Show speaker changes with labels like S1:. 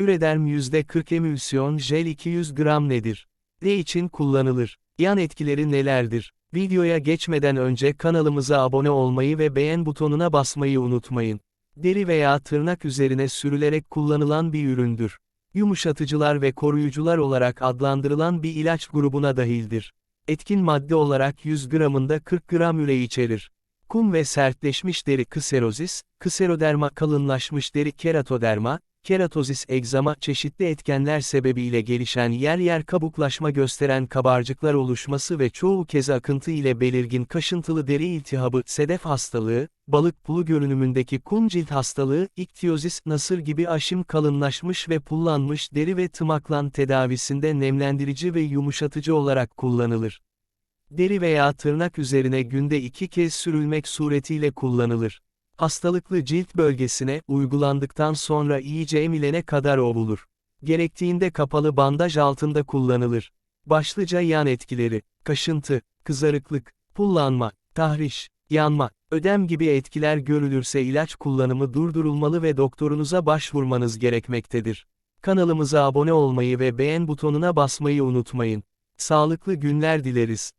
S1: Ürederm %40 emülsiyon jel 200 gram nedir? Ne için kullanılır? Yan etkileri nelerdir? Videoya geçmeden önce kanalımıza abone olmayı ve beğen butonuna basmayı unutmayın. Deri veya tırnak üzerine sürülerek kullanılan bir üründür. Yumuşatıcılar ve koruyucular olarak adlandırılan bir ilaç grubuna dahildir. Etkin madde olarak 100 gramında 40 gram üre içerir. Kum ve sertleşmiş deri kserozis, kseroderma kalınlaşmış deri keratoderma, keratozis egzama çeşitli etkenler sebebiyle gelişen yer yer kabuklaşma gösteren kabarcıklar oluşması ve çoğu kez akıntı ile belirgin kaşıntılı deri iltihabı, sedef hastalığı, balık pulu görünümündeki kum cilt hastalığı, iktiyozis, nasır gibi aşım kalınlaşmış ve pullanmış deri ve tımaklan tedavisinde nemlendirici ve yumuşatıcı olarak kullanılır. Deri veya tırnak üzerine günde iki kez sürülmek suretiyle kullanılır. Hastalıklı cilt bölgesine uygulandıktan sonra iyice emilene kadar ovulur. Gerektiğinde kapalı bandaj altında kullanılır. Başlıca yan etkileri, kaşıntı, kızarıklık, pullanma, tahriş, yanma, ödem gibi etkiler görülürse ilaç kullanımı durdurulmalı ve doktorunuza başvurmanız gerekmektedir. Kanalımıza abone olmayı ve beğen butonuna basmayı unutmayın. Sağlıklı günler dileriz.